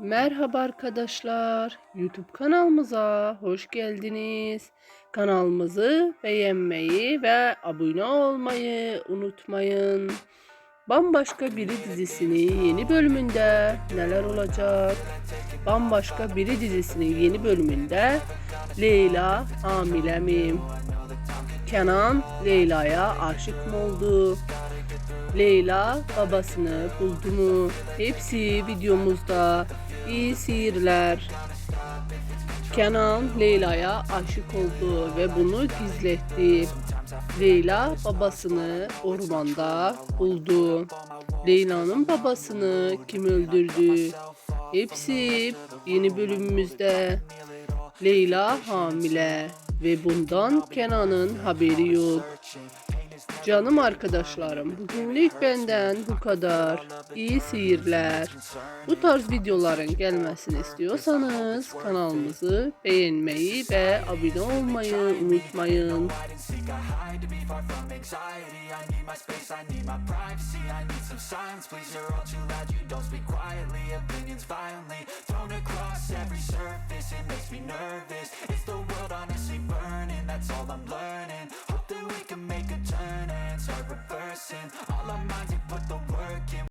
Merhaba arkadaşlar. YouTube kanalımıza hoş geldiniz. Kanalımızı beğenmeyi ve abone olmayı unutmayın. Bambaşka Biri dizisinin yeni bölümünde neler olacak? Bambaşka Biri dizisinin yeni bölümünde Leyla hamile mi? Kenan Leyla'ya aşık mı oldu? Leyla babasını buldu mu? Hepsi videomuzda. İyi seyirler. Kenan Leyla'ya aşık oldu ve bunu gizletti. Leyla babasını ormanda buldu. Leyla'nın babasını kim öldürdü? Hepsi yeni bölümümüzde. Leyla hamile ve bundan Kenan'ın haberi yok. Canım arkadaşlarım, bugünlük benden bu kadar. İyi seyirler. Bu tarz videoların gelmesini istiyorsanız kanalımızı beğenmeyi ve abone olmayı unutmayın. surface, it makes me nervous person. All our minds, you put the work in.